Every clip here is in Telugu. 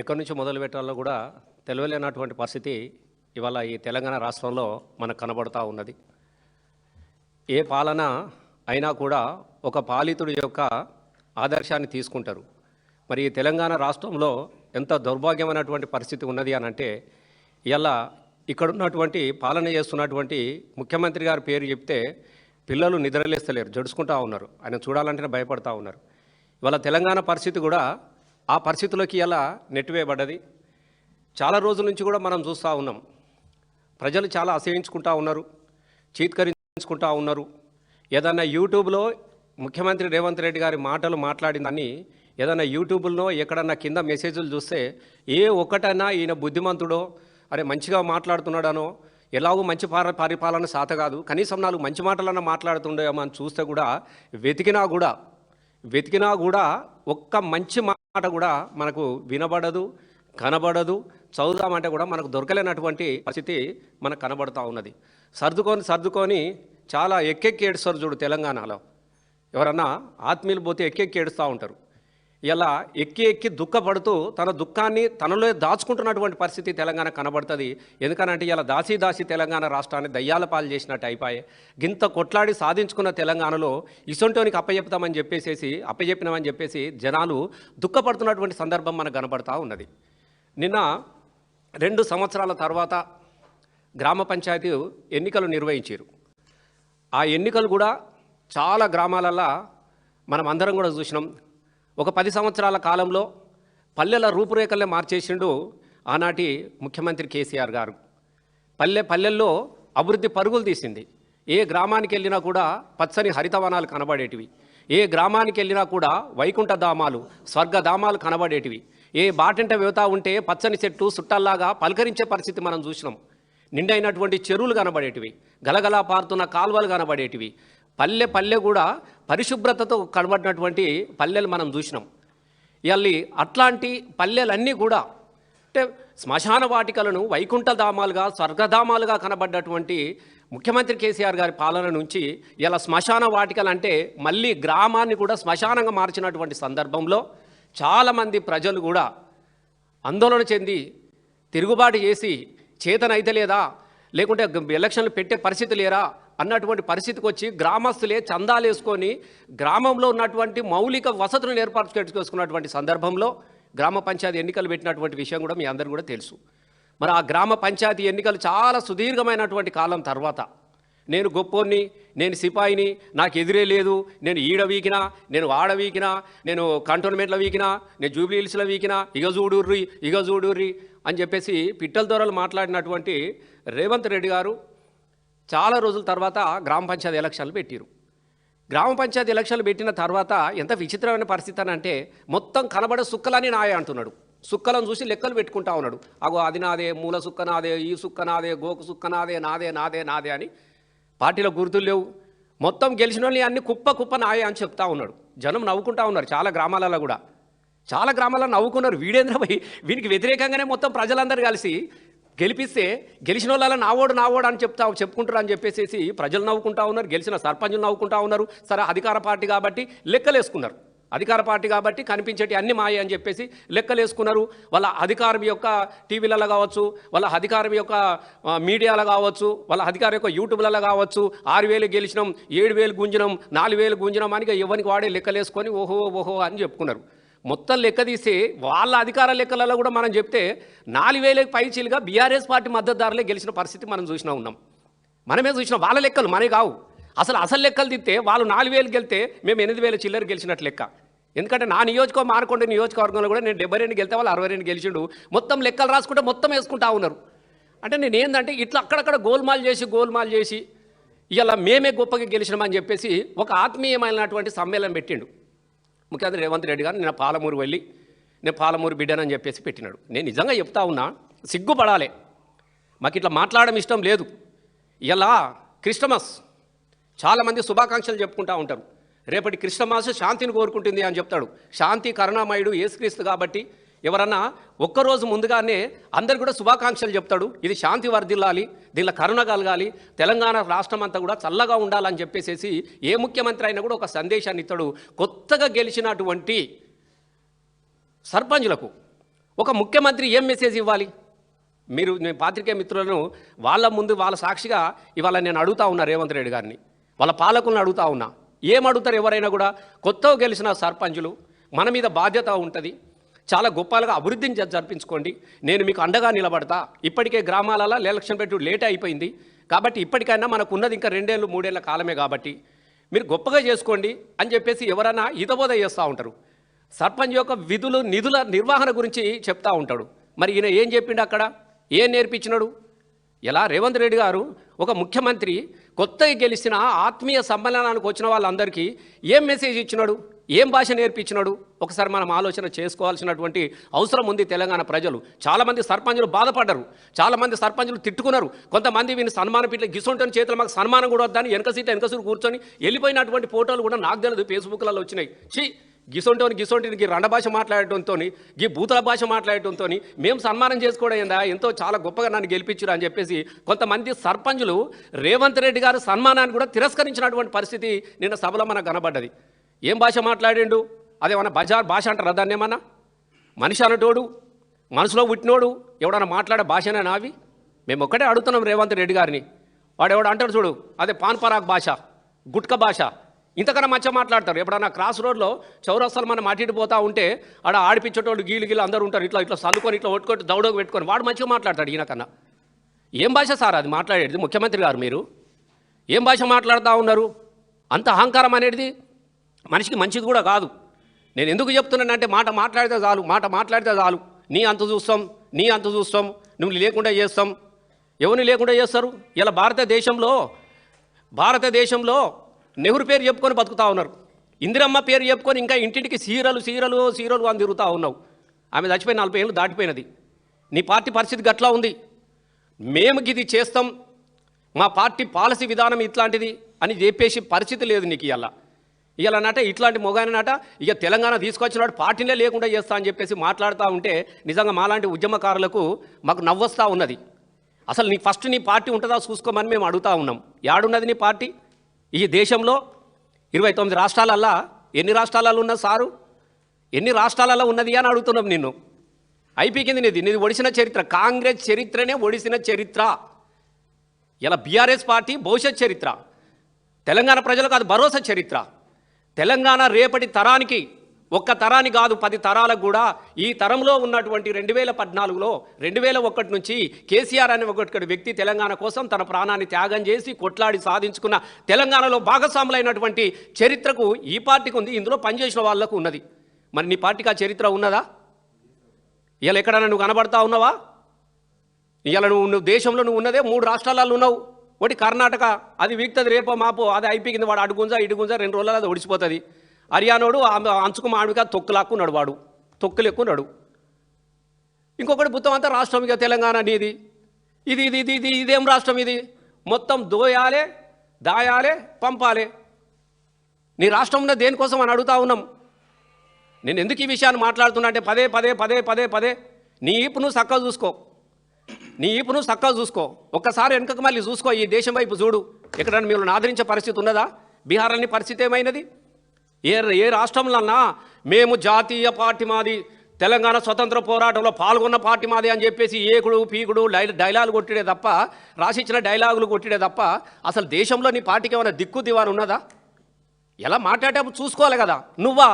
ఎక్కడి నుంచి మొదలు పెట్టాలో కూడా తెలియలేనటువంటి పరిస్థితి ఇవాళ ఈ తెలంగాణ రాష్ట్రంలో మనకు కనబడుతూ ఉన్నది. ఏ పాలన అయినా కూడా ఒక పాలితుడి యొక్క ఆదర్శాన్ని తీసుకుంటారు. మరి ఈ తెలంగాణ రాష్ట్రంలో ఎంత దౌర్భాగ్యమైనటువంటి పరిస్థితి ఉన్నది అని అంటే ఇలా ఇక్కడున్నటువంటి పాలన చేస్తున్నటువంటి ముఖ్యమంత్రి గారి పేరు చెప్తే పిల్లలు నిద్రలేస్తలేరు జడుచుకుంటా ఉన్నారు. ఆయన చూడాలంటేనే భయపడతా ఉన్నారు. ఇవాళ తెలంగాణ పరిస్థితి కూడా ఆ పరిస్థితులకి ఎలా నెట్టివేయబడ్డది? చాలా రోజుల నుంచి కూడా మనం చూస్తూ ఉన్నాం. ప్రజలు చాలా అసహించుకుంటా ఉన్నారు చీత్కరించుకుంటా ఉన్నారు. ఏదన్నా యూట్యూబ్లో ముఖ్యమంత్రి రేవంత్ రెడ్డి గారి మాటలు మాట్లాడిందని ఏదన్నా యూట్యూబ్లో ఎక్కడన్నా కింద మెసేజ్లు చూస్తే ఏ ఒక్కటైనా ఈయన బుద్ధిమంతుడో అరే మంచిగా మాట్లాడుతున్నాడనో ఎలాగో మంచి పార పరిపాలన సాత కాదు. కనీసం నాలుగు మంచి మాటలన్నా మాట్లాడుతుండేమో అని చూస్తే కూడా వెతికినా కూడా వెతికినా కూడా ఒక్క మంచి మాట కూడా మనకు వినబడదు కనబడదు చదువుదామంటే కూడా మనకు దొరకలేనటువంటి పరిస్థితి మనకు కనబడుతూ ఉన్నది. సర్దుకొని సర్దుకొని చాలా ఎక్కెక్కి ఏడుస్తారు చూడు తెలంగాణలో. ఎవరన్నా ఆత్మీయులు పోతే ఎక్కెక్కి ఏడుస్తూ ఉంటారు. ఇలా ఎక్కి ఎక్కి దుఃఖపడుతూ తన దుఃఖాన్ని తనలో దాచుకుంటున్నటువంటి పరిస్థితి తెలంగాణ కనబడుతుంది. ఎందుకనంటే ఇలా దాసీ దాసి తెలంగాణ రాష్ట్రాన్ని దయ్యాల పాలు చేసినట్టు అయిపోయి. గింత కొట్లాడి సాధించుకున్న తెలంగాణలో ఇసొంటోనికి అప్పచెప్తామని చెప్పేసేసి అప్పచెప్పినామని చెప్పేసి జనాలు దుఃఖపడుతున్నటువంటి సందర్భం మనకు కనబడతా ఉన్నది. నిన్న రెండు సంవత్సరాల తర్వాత గ్రామ పంచాయతీ ఎన్నికలు నిర్వహించారు. ఆ ఎన్నికలు కూడా చాలా గ్రామాలల్లో మనం అందరం కూడా చూసినాం. ఒక పది సంవత్సరాల కాలంలో పల్లెల రూపురేఖలే మార్చేసిండు ఆనాటి ముఖ్యమంత్రి కేసీఆర్ గారు. పల్లె పల్లెల్లో అభివృద్ధి పరుగులు తీసింది. ఏ గ్రామానికి వెళ్ళినా కూడా పచ్చని హరితవనాలు కనబడేటివి. ఏ గ్రామానికి వెళ్ళినా కూడా వైకుంఠ ధామాలు స్వర్గధామాలు కనబడేటివి. ఏ బాటింట వెళ్తా ఉంటే పచ్చని చెట్టు సుట్టల్లాగా పలకరించే పరిస్థితి మనం చూసినాం. నిండైనటువంటి చెరువులు కనబడేటివి. గలగలా పారుతున్న కాలువలు కనబడేటివి. పల్లె పల్లె కూడా పరిశుభ్రతతో కనబడినటువంటి పల్లెలు మనం చూసినాం. ఇవల్లి అట్లాంటి పల్లెలన్నీ కూడా అంటే శ్మశాన వాటికలను వైకుంఠ ధామాలుగా స్వర్గధామాలుగా కనబడ్డటువంటి ముఖ్యమంత్రి కేసీఆర్ గారి పాలన నుంచి ఇలా శ్మశాన వాటికలు అంటే మళ్ళీ గ్రామాన్ని కూడా శ్మశానంగా మార్చినటువంటి సందర్భంలో చాలామంది ప్రజలు కూడా ఆందోళన చెంది తిరుగుబాటు చేసి చేతనైతే లేదా లేకుంటే ఎలక్షన్లు పెట్టే పరిస్థితి లేరా అన్నటువంటి పరిస్థితికి వచ్చి గ్రామస్తులే చందాలు వేసుకొని గ్రామంలో ఉన్నటువంటి మౌలిక వసతులను ఏర్పాటు చేసుకున్నటువంటి సందర్భంలో గ్రామ పంచాయతీ ఎన్నికలు పెట్టినటువంటి విషయం కూడా మీ అందరూ కూడా తెలుసు. మరి ఆ గ్రామ పంచాయతీ ఎన్నికలు చాలా సుదీర్ఘమైనటువంటి కాలం తర్వాత నేను గొప్పోన్ని నేను సిపాయిని నాకు ఎదురే లేదు నేను ఈడ వీకినా నేను వాడ వీకినా నేను కంటోన్మెంట్లో వీకినా నేను జూబ్లీ హిల్స్లో వీకినా ఇగ చూడుర్రి ఇగ చూడుర్రి అని చెప్పేసి పిట్టల దొరలు మాట్లాడినటువంటి రేవంత్ రెడ్డి గారు చాలా రోజుల తర్వాత గ్రామ పంచాయతీ ఎలక్షన్లు పెట్టిరు. గ్రామ పంచాయతీ ఎలక్షన్లు పెట్టిన తర్వాత ఎంత విచిత్రమైన పరిస్థితి అని అంటే మొత్తం కనబడే సుక్కలని నాయ అంటున్నాడు. సుక్కలను చూసి లెక్కలు పెట్టుకుంటా ఉన్నాడు. అగో అది నాదే మూల సుక్క నాదే ఈ సుక్క నాదే గోకు సుక్క నాదే నాదే నాదే నాదే అని పార్టీలో గుర్తులు లేవు. మొత్తం గెలిచిన వాళ్ళని అన్ని కుప్ప కుప్ప నాయ అని చెప్తా ఉన్నాడు. జనం నవ్వుకుంటా ఉన్నారు చాలా గ్రామాలలో కూడా. చాలా గ్రామాల్లో నవ్వుకున్నారు. వీడేంద్ర వీనికి వ్యతిరేకంగానే మొత్తం ప్రజలందరూ కలిసి గెలిపిస్తే గెలిచిన వాళ్ళ నావోడు నావోడు అని చెప్తా చెప్పుకుంటారు అని చెప్పేసి ప్రజలు నవ్వుకుంటా ఉన్నారు గెలిచిన సర్పంచులు నవ్వుకుంటా ఉన్నారు సరే అధికార పార్టీ కాబట్టి లెక్కలేసుకున్నారు. అధికార పార్టీ కాబట్టి కనిపించేటి అన్ని మాయ అని చెప్పేసి లెక్కలేసుకున్నారు. వాళ్ళ అధికారం యొక్క టీవీలలో కావచ్చు వాళ్ళ అధికారం యొక్క మీడియాలో కావచ్చు వాళ్ళ అధికారం యొక్క యూట్యూబ్లలో కావచ్చు ఆరు వేలు గెలిచినాం ఏడు వేలు గుంజినం నాలుగు వేలు గుంజినం అని ఇక ఎవరికి వాడే లెక్కలేసుకొని ఓహో ఓహో అని చెప్పుకున్నారు. మొత్తం లెక్క తీసి వాళ్ళ అధికార లెక్కలలో కూడా మనం చెప్తే నాలుగు వేలకు పైచీలుగా బీఆర్ఎస్ పార్టీ మద్దతుదారులే గెలిచిన పరిస్థితి మనం చూసినా ఉన్నాం. మనమే చూసినాం. వాళ్ళ లెక్కలు మనే కావు. అసలు అసలు లెక్కలు తిస్తే వాళ్ళు నాలుగు వేలు గెలితే మేము ఎనిమిది వేల చిల్లర గెలిచినట్టు లెక్క. ఎందుకంటే నా నియోజకవర్గం మారకొండ నియోజకవర్గంలో కూడా నేను డెబ్బై రెండు గెలితే వాళ్ళు అరవై రెండు గెలిచిండు. మొత్తం లెక్కలు రాసుకుంటే మొత్తం వేసుకుంటా ఉన్నారు. అంటే నేను ఏంటంటే ఇట్లా అక్కడక్కడ గోల్మాల్ చేసి గోల్మాల్ చేసి ఇలా మేమే గొప్పగా గెలిచినామని చెప్పేసి ఒక ఆత్మీయమైనటువంటి సమ్మేళనం పెట్టిండు. ముఖ్యమంత్రి రేవంత్ రెడ్డి గారు నేను పాలమూరు వెళ్ళి నేను పాలమూరు బిడ్డనని చెప్పేసి పెట్టినాడు. నేను నిజంగా చెప్తా ఉన్నా సిగ్గుపడాలి. మాకు ఇట్లా మాట్లాడడం ఇష్టం లేదు. ఇలా క్రిస్టమస్ చాలామంది శుభాకాంక్షలు చెప్పుకుంటా ఉంటారు. రేపటి క్రిస్టమాస్ శాంతిని కోరుకుంటుంది అని చెప్తాడు. శాంతి కరుణామయుడు ఏసుక్రీస్తు కాబట్టి ఎవరన్నా ఒక్కరోజు ముందుగానే అందరు కూడా శుభాకాంక్షలు చెప్తాడు. ఇది శాంతి వర్ధిల్లాలి దీనిలో కరుణ కలగాలి తెలంగాణ రాష్ట్రం అంతా కూడా చల్లగా ఉండాలని చెప్పేసేసి ఏ ముఖ్యమంత్రి అయినా కూడా ఒక సందేశాన్ని ఇస్తాడు. కొత్తగా గెలిచినటువంటి సర్పంచులకు ఒక ముఖ్యమంత్రి ఏం మెసేజ్ ఇవ్వాలి? మీరు నేను పాత్రికేయ మిత్రులను వాళ్ళ ముందు వాళ్ళ సాక్షిగా ఇవాళ నేను అడుగుతా ఉన్నా రేవంత్ రెడ్డి గారిని. వాళ్ళ పాలకులను అడుగుతా ఉన్నా. ఏం అడుగుతారు ఎవరైనా కూడా? కొత్తగా గెలిచిన సర్పంచులు మన మీద బాధ్యత ఉంటుంది. చాలా గొప్పలుగా అభివృద్ధిని జ- జరిపించుకోండి. నేను మీకు అండగా నిలబడతా. ఇప్పటికే గ్రామాలలో ఎలక్షన్ పెట్టు లేట్ అయిపోయింది. కాబట్టి ఇప్పటికైనా మనకు ఉన్నది ఇంకా రెండేళ్ళు మూడేళ్ళ కాలమే కాబట్టి మీరు గొప్పగా చేసుకోండి అని చెప్పేసి ఎవరైనా హితబోధ చేస్తూ ఉంటారు. సర్పంచ్ యొక్క విధులు నిధుల నిర్వహణ గురించి చెప్తా ఉంటాడు. మరి ఈయన ఏం చెప్పిండు అక్కడ? ఏం నేర్పించినాడు? ఎలా? రేవంత్ రెడ్డి గారు ఒక ముఖ్యమంత్రి కొత్తగా గెలిచిన ఆత్మీయ సమ్మేళనానికి వచ్చిన వాళ్ళందరికీ ఏం మెసేజ్ ఇచ్చినాడు? ఏం భాష నేర్పించినాడు? ఒకసారి మనం ఆలోచన చేసుకోవాల్సినటువంటి అవసరం ఉంది తెలంగాణ ప్రజలు. చాలామంది సర్పంచులు బాధపడ్డారు. చాలామంది సర్పంచులు తిట్టుకున్నారు. కొంతమంది వీని సన్మానం పిట్ల గిసుంటని చేతులు మాకు సన్మానం కూడా వద్దని వెనక సీట్ వెనక సీట్ కూర్చొని వెళ్ళిపోయినటువంటి ఫోటోలు కూడా నాకు తెలియదు ఫేస్బుక్లలో వచ్చినాయి. ఛీ! గిసొంటోని గిసొంటిని గీ రండ భాష మాట్లాడటంతో గీ భూతల భాష మాట్లాడటంతో మేము సన్మానం చేసుకోవడమేందా ఎంతో చాలా గొప్పగా నన్ను గెలిపించారు అని చెప్పేసి కొంతమంది సర్పంచులు రేవంత్ రెడ్డి గారు సన్మానాన్ని కూడా తిరస్కరించినటువంటి పరిస్థితి నిన్న సభలో మనకు కనబడ్డది. ఏం భాష మాట్లాడిండు? అదేమన్నా బజార్ భాష అంటారా దాన్ని ఏమన్నా? మనిషి అనటోడు మనసులో పుట్టినోడు ఎవడన్నా మాట్లాడే భాషనే నావి? మేము ఒక్కటే అడుగుతున్నాం రేవంత్ రెడ్డి గారిని. వాడు ఎవడు అంటాడు చూడు అదే పాన్ పరాగ్ భాష గుట్క భాష. ఇంతకన్నా మంచిగా మాట్లాడతారు. ఎప్పుడన్నా క్రాస్ రోడ్లో చౌరస్తాలు మనం మాట్లాడిపోతూ పోతా ఉంటే ఆడ ఆడిపించేటోళ్ళు గీలు గీలు అందరూ ఉంటారు. ఇట్లా ఇట్లా చల్లుకొని ఇట్లా ఒట్టుకొని దౌడకు పెట్టుకొని వాడు మంచిగా మాట్లాడతాడు ఈయనకన్నా ఏం భాష సార్ అది మాట్లాడేది? ముఖ్యమంత్రి గారు మీరు? ఏం భాష మాట్లాడుతూ ఉన్నారు? అంత అహంకారం అనేది మనిషికి మంచిది కూడా కాదు. నేను ఎందుకు చెప్తున్నానంటే మాట మాట్లాడితే చాలు మాట మాట్లాడితే చాలు. నీ అంత చూస్తాం నీ అంత చూస్తాం నువ్వు లేకుండా చేస్తాం. ఎవరిని లేకుండా చేస్తారు? ఇలా భారతదేశంలో భారతదేశంలో నెహ్రూ పేరు చెప్పుకొని బతుకుతా ఉన్నారు. ఇందిరమ్మ పేరు చెప్పుకొని ఇంకా ఇంటింటికి సీరలు సీరలు సీరలు అని తిరుగుతూ ఉన్నావు. ఆమె చచ్చిపోయి నలభై ఏళ్ళు దాటిపోయినది. నీ పార్టీ పరిస్థితి గట్లా ఉంది. మేము ఇది చేస్తాం. మా పార్టీ పాలసీ విధానం ఇట్లాంటిది అని చెప్పేసి పరిస్థితి లేదు నీకు ఇలా ఇలా నట ఇట్లాంటి మొగానట ఇక తెలంగాణ తీసుకొచ్చినాడు పార్టీనే లేకుండా చేస్తా అని చెప్పేసి మాట్లాడుతూ ఉంటే నిజంగా మాలాంటి ఉద్యమకారులకు మాకు నవ్వొస్తా ఉన్నది. అసలు నీ ఫస్ట్ నీ పార్టీ ఉంటుందా చూసుకోమని మేము అడుగుతా ఉన్నాం. యాడున్నది నీ పార్టీ? ఈ దేశంలో ఇరవై తొమ్మిది రాష్ట్రాలల్లా ఎన్ని రాష్ట్రాలలో ఉన్నది సారు? ఎన్ని రాష్ట్రాలలో ఉన్నది అని అడుగుతున్నాం నిన్ను. అయిపోయింది నీది నీది ఒడిసిన చరిత్ర. కాంగ్రెస్ చరిత్రనే ఒడిసిన చరిత్ర. ఇలా బీఆర్ఎస్ పార్టీ భవిష్యత్ చరిత్ర. తెలంగాణ ప్రజలకు అది భరోసా చరిత్ర. తెలంగాణ రేపటి తరానికి ఒక్క తరాని కాదు పది తరాలకు కూడా ఈ తరంలో ఉన్నటువంటి రెండు వేల పద్నాలుగులో రెండు వేల ఒకటి నుంచి కేసీఆర్ అనే ఒకటి వ్యక్తి తెలంగాణ కోసం తన ప్రాణాన్ని త్యాగం చేసి కొట్లాడి సాధించుకున్న తెలంగాణలో భాగస్వాములైనటువంటి చరిత్రకు ఈ పార్టీకి ఉంది ఇందులో పనిచేసిన వాళ్ళకు ఉన్నది. మరి నీ పార్టీకి ఆ చరిత్ర ఉన్నదా? ఇలా ఎక్కడైనా నువ్వు కనబడతా ఉన్నావా? ఇలా నువ్వు నువ్వు దేశంలో నువ్వు ఉన్నదే మూడు రాష్ట్రాలలో ఉన్నావు. ఒకటి కర్ణాటక అది వీక్తుంది రేపో మాపో అది అయిపోయింది వాడు అడుగుంజా ఇడుగుంజా రెండు రోజులు అది ఒడిచిపోతుంది హర్యానోడు అంచుకు మామిడిగా తొక్కు లాక్కున్నాడు వాడు. తొక్కులు ఎక్కున్నాడు. ఇంకొకటి మొత్తం అంతా రాష్ట్రం ఇక తెలంగాణ నీది. ఇది ఇది ఇది ఇది ఇదేం రాష్ట్రం ఇది? మొత్తం దోయాలే దాయాలే పంపాలే. నీ రాష్ట్రం ఉన్న దేనికోసం అని అడుగుతా ఉన్నాం. నేను ఎందుకు ఈ విషయాన్ని మాట్లాడుతున్నా అంటే పదే పదే పదే పదే పదే నీ ఇప్పుడు నువ్వు చక్కగా చూసుకో. నీ ఈపును నువ్వు చక్కగా చూసుకో. ఒక్కసారి వెనుకకు మళ్ళీ చూసుకో ఈ దేశం వైపు చూడు. ఎక్కడన్నా మీరు ఆదరించే పరిస్థితి ఉన్నదా? బీహార్లోని పరిస్థితి ఏమైనది? ఏ ఏ రాష్ట్రంలోన్నా మేము జాతీయ పార్టీ మాది తెలంగాణ స్వతంత్ర పోరాటంలో పాల్గొన్న పార్టీ మాది అని చెప్పేసి ఏకుడు పీకుడు డై డైలాగులు కొట్టిడే తప్ప రాసిచ్చిన డైలాగులు కొట్టిడే తప్ప అసలు దేశంలో నీ పార్టీకి ఏమైనా దిక్కు దివాని ఉన్నదా? ఎలా మాట్లాడేటప్పుడు చూసుకోవాలి కదా. నువ్వా?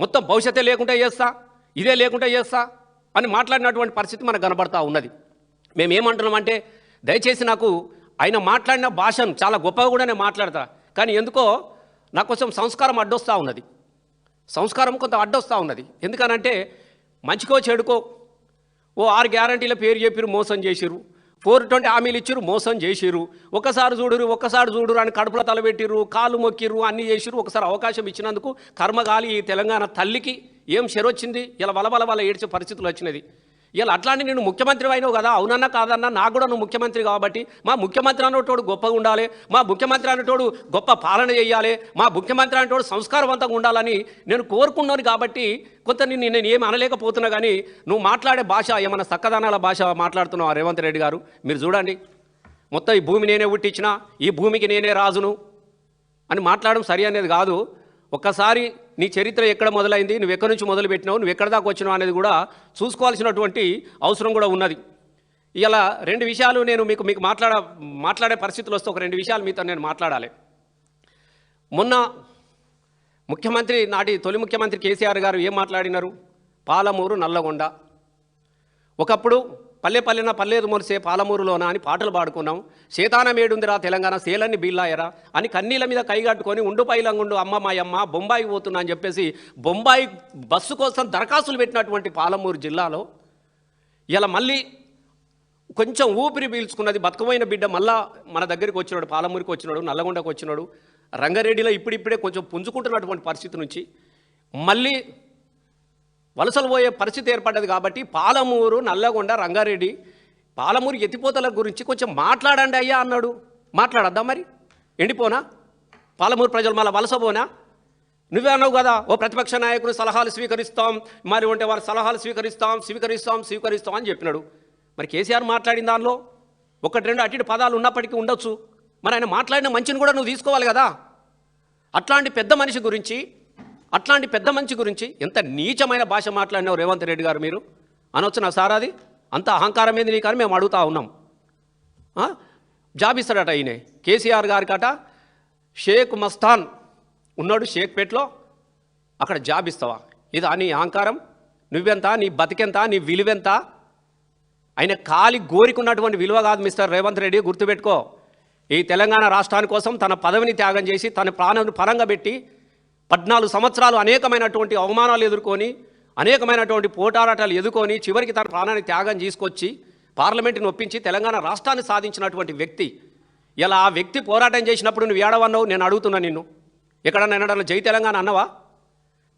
మొత్తం భవిష్యత్తే లేకుండా చేస్తా ఇదే లేకుండా చేస్తా అని మాట్లాడినటువంటి పరిస్థితి మనకు కనబడతా ఉన్నది. మేము ఏమంటున్నామంటే దయచేసి నాకు ఆయన మాట్లాడిన భాషను చాలా గొప్పగా కూడా నేను మాట్లాడతా. కానీ ఎందుకో నాకు కొంచెం సంస్కారం అడ్డొస్తూ ఉన్నది. సంస్కారం కొంత అడ్డొస్తూ ఉన్నది. ఎందుకనంటే మంచికో చెడుకో ఓ ఆరు గ్యారంటీల పేరు చెప్పిరు మోసం చేసిరు. ఫోర్ ట్వంటీ హామీలు ఇచ్చిరు మోసం చేసిరు. ఒకసారి చూడురు ఒక్కసారి చూడురు అని కడుపులో తలబెట్టిరు కాళ్ళు మొక్కిరు అన్ని చేసిరు. ఒకసారి అవకాశం ఇచ్చినందుకు కర్మగాలి ఈ తెలంగాణ తల్లికి. ఏం చెరొచ్చింది? ఇలా వలబల వల ఏడ్చే పరిస్థితులు వచ్చినది. ఇలా అట్లాంటి నేను ముఖ్యమంత్రి అయినావు కదా అవునన్నా కాదన్నా నాకు కూడా నువ్వు ముఖ్యమంత్రి కాబట్టి మా ముఖ్యమంత్రి అనేటోడు గొప్పగా ఉండాలి మా ముఖ్యమంత్రి అనేటోడు గొప్ప పాలన చేయాలి మా ముఖ్యమంత్రి అనేటోడు సంస్కారవంతంగా ఉండాలని నేను కోరుకున్నాను కాబట్టి కొంత నేను నేను ఏమి అనలేకపోతున్నా కానీ నువ్వు మాట్లాడే భాష ఏమైనా చక్కదనాల భాష మాట్లాడుతున్నావు రేవంత్ రెడ్డి గారు? మీరు చూడండి. మొత్తం ఈ భూమి నేనే పుట్టించిన ఈ భూమికి నేనే రాజును అని మాట్లాడడం సరి అనేది కాదు. ఒక్కసారి నీ చరిత్ర ఎక్కడ మొదలైంది? నువ్వు ఎక్కడి నుంచి మొదలు పెట్టినావు? నువ్వు ఎక్కడ దాకా వచ్చినావు అనేది కూడా చూసుకోవాల్సినటువంటి అవసరం కూడా ఉన్నది. ఇలా రెండు విషయాలు నేను మీకు మీకు మాట్లాడ మాట్లాడే పరిస్థితులు వస్తే ఒక రెండు విషయాలు మీతో నేను మాట్లాడాలి. మొన్న ముఖ్యమంత్రి నాటి తొలి ముఖ్యమంత్రి కేసీఆర్ గారు ఏం మాట్లాడినారు? పాలమూరు నల్లగొండ. ఒకప్పుడు పల్లె పల్లెన పల్లేరు మొరిసే పాలమూరులోన అని పాటలు పాడుకున్నాం. సీతానమేడుందిరా తెలంగాణ సేలన్ని బీల్లాయరా అని కన్నీల మీద కైగట్టుకొని ఉండు పైలంగుండు అమ్మ మాయమ్మ బొంబాయి పోతున్నా అని చెప్పేసి బొంబాయి బస్సు కోసం దరఖాస్తులు పెట్టినటువంటి పాలమూరు జిల్లాలో ఇలా మళ్ళీ కొంచెం ఊపిరి పీల్చుకున్నది బతుకమైన బిడ్డ మళ్ళా మన దగ్గరికి వచ్చినాడు పాలమూరికి వచ్చినాడు నల్లగొండకు వచ్చినాడు. రంగారెడ్డిలో ఇప్పుడిప్పుడే కొంచెం పుంజుకుంటున్నటువంటి పరిస్థితి నుంచి మళ్ళీ వలసలు పోయే పరిస్థితి ఏర్పడ్డది కాబట్టి పాలమూరు నల్లగొండ రంగారెడ్డి పాలమూరు ఎత్తిపోతల గురించి కొంచెం మాట్లాడండి అయ్యా అన్నాడు. మాట్లాడద్దా మరి? ఎండిపోనా? పాలమూరు ప్రజలు మళ్ళీ వలస పోనా నువ్వే అన్నావు కదా ఓ ప్రతిపక్ష నాయకుడు సలహాలు స్వీకరిస్తాం మరి ఉంటే వారి సలహాలు స్వీకరిస్తాం స్వీకరిస్తాం స్వీకరిస్తాం అని చెప్పినాడు. మరి కేసీఆర్ మాట్లాడిన దానిలో ఒకటి రెండు అటు ఇటు పదాలు ఉన్నప్పటికీ ఉండొచ్చు. మరి ఆయన మాట్లాడిన మంచిని కూడా నువ్వు తీసుకోవాలి కదా. అట్లాంటి పెద్ద మనిషి గురించి అట్లాంటి పెద్ద మంచి గురించి ఎంత నీచమైన భాష మాట్లాడినావు రేవంత్ రెడ్డి గారు మీరు? అనొచ్చు నా సార్ అది అంత అహంకారం ఏంది నీ కానీ మేము అడుగుతా ఉన్నాం. జాబ్ ఇస్తాడట ఈయన. కేసీఆర్ గారికట షేక్ మస్తాన్ ఉన్నాడు షేక్పేట్లో అక్కడ జాబ్ ఇస్తావా ఇదా నీ అహంకారం? నువ్వెంత? నీ బతికెంత? నీ విలువెంత? ఆయన కాలి గోరికున్నటువంటి విలువ కాదు మిస్టర్ రేవంత్ రెడ్డి గుర్తుపెట్టుకో. ఈ తెలంగాణ రాష్ట్రాని కోసం తన పదవిని త్యాగం చేసి తన ప్రాణాన్ని పరంగా పెట్టి పద్నాలుగు సంవత్సరాలు అనేకమైనటువంటి అవమానాలు ఎదుర్కొని అనేకమైనటువంటి పోటారాటాలు ఎదుర్కొని చివరికి తన ప్రాణాన్ని త్యాగం తీసుకొచ్చి పార్లమెంటుని ఒప్పించి తెలంగాణ రాష్ట్రాన్ని సాధించినటువంటి వ్యక్తి. ఇలా ఆ వ్యక్తి పోరాటం చేసినప్పుడు నువ్వు ఏడవన్నావు? నేను అడుగుతున్నా నిన్ను. ఎక్కడన్నా ఎన్నడన్నా జై తెలంగాణ అన్నవా?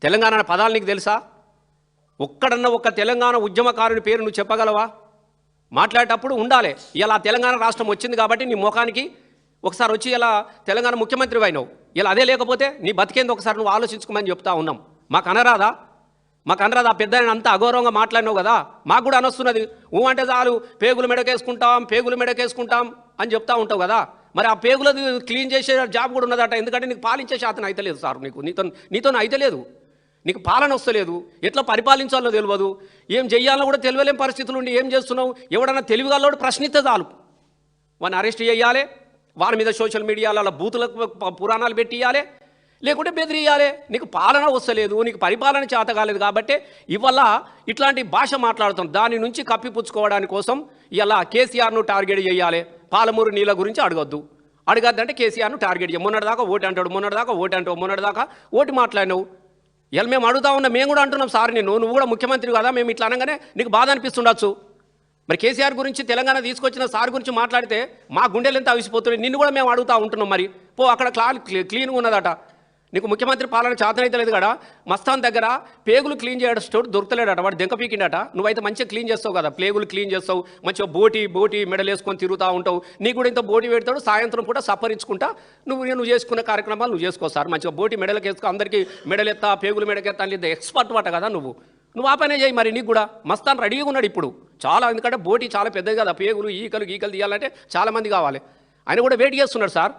తెలంగాణ అనే పదాలు నీకు తెలుసా? ఒక్కడన్నా ఒక్క తెలంగాణ ఉద్యమకారుని పేరు నువ్వు చెప్పగలవా? మాట్లాడేటప్పుడు ఉండాలి. ఇలా తెలంగాణ రాష్ట్రం వచ్చింది కాబట్టి నీ ముఖానికి ఒకసారి వచ్చి ఇలా తెలంగాణ ముఖ్యమంత్రి అయినావు. ఇలా అదే లేకపోతే నీ బతికేంది ఒకసారి నువ్వు ఆలోచించుకోమని చెప్తా ఉన్నాం. మాకు అనరాదా? మాకు అనరాదా? పెద్ద అంత అగౌరవంగా మాట్లాడినావు కదా? మాకు కూడా అనొస్తున్నది. ఊ అంటే చాలు పేగులు మెడకేసుకుంటాం పేగులు మెడకేసుకుంటాం అని చెప్తా ఉంటావు కదా? మరి ఆ పేగులది క్లీన్ చేసే జాబ్ కూడా ఉన్నదట. ఎందుకంటే నీకు పాలించే శాతం అయితలేదు సార్ నీకు. నీతో నీతో అయితలేదు నీకు పాలన వస్తలేదు. ఎట్లా పరిపాలించాలో తెలియదు. ఏం చెయ్యాలో కూడా తెలియలేని పరిస్థితులు ఉండి ఏం చేస్తున్నావు? ఎవడన్నా తెలివిగాలోడు ప్రశ్నిస్తే చాలు. వాడిని అరెస్ట్ చేయాలి. వారి మీద సోషల్ మీడియాలలో బూతులకు పురాణాలు పెట్టియాలి లేకుంటే బెదిరియాలి నీకు పాలన వస్తలేదు నీకు పరిపాలన చేత కాలేదు కాబట్టి ఇవల్ల ఇట్లాంటి భాష మాట్లాడుతాం దాని నుంచి కప్పిపుచ్చుకోవడానికి కోసం ఇలా కేసీఆర్ను టార్గెట్ చేయాలి. పాలమూరు నీళ్ళ గురించి అడగొద్దు. అడగద్దంటే కేసీఆర్ను టార్గెట్ చేయ. మొన్నటిదాకా ఓటు అంటాడు మొన్నటిదాకా ఓటు అంటావు మొన్నటిదాకా ఓటు మాట్లాడినావు. ఇలా మేము అడుగుతా ఉన్నా మేము కూడా అంటున్నాం సార్ నేను నువ్వు కూడా ముఖ్యమంత్రి కదా మేము ఇట్లా అనగానే నీకు బాధ అనిపిస్తుండొచ్చు. మరి కేసీఆర్ గురించి తెలంగాణ తీసుకొచ్చిన సార్ గురించి మాట్లాడితే మా గుండెలు ఎంత అవిసిపోతున్నాయి? నిన్ను కూడా మేము అడుగుతా ఉంటున్నాం మరి. పో అక్కడ క్లా క్లీన్గా ఉన్నదట. నీకు ముఖ్యమంత్రి పాలన చేతనైతే లేదు కదా? మస్తాన్ దగ్గర పేగులు క్లీన్ చేయడం స్టోర్ దొరకలేడట వాడు దెంక పీకిండట. నువ్వైతే మంచిగా క్లీన్ చేస్తావు కదా? ప్లేగులు క్లీన్ చేస్తావు. మంచిగా బోటి బోటి మెడలు వేసుకొని తిరుగుతూ ఉంటావు. నీకు కూడా ఇంత బోటి పెడతాడు. సాయంత్రం పూట సఫరించుకుంటా నువ్వు నువ్వు చేసుకునే కార్యక్రమాలు నువ్వు చేసుకో సార్. మంచిగా బోటి మెడలకు వేసుకో అందరికీ మెడలెత్తా పేగులు మెడకెత్తా అని ఎక్స్పర్ట్ వాట కదా నువ్వు. నువ్వు ఆ పనే చేయి మరి నీకు కూడా. మస్తాన్ రెడీగా ఉన్నాడు ఇప్పుడు. చాలా ఎందుకంటే బోటి చాలా పెద్దది కదా. పేగులు ఈకలు గీకలు తీయాలంటే చాలామంది కావాలి. ఆయన కూడా వెయిట్ చేస్తున్నాడు సార్.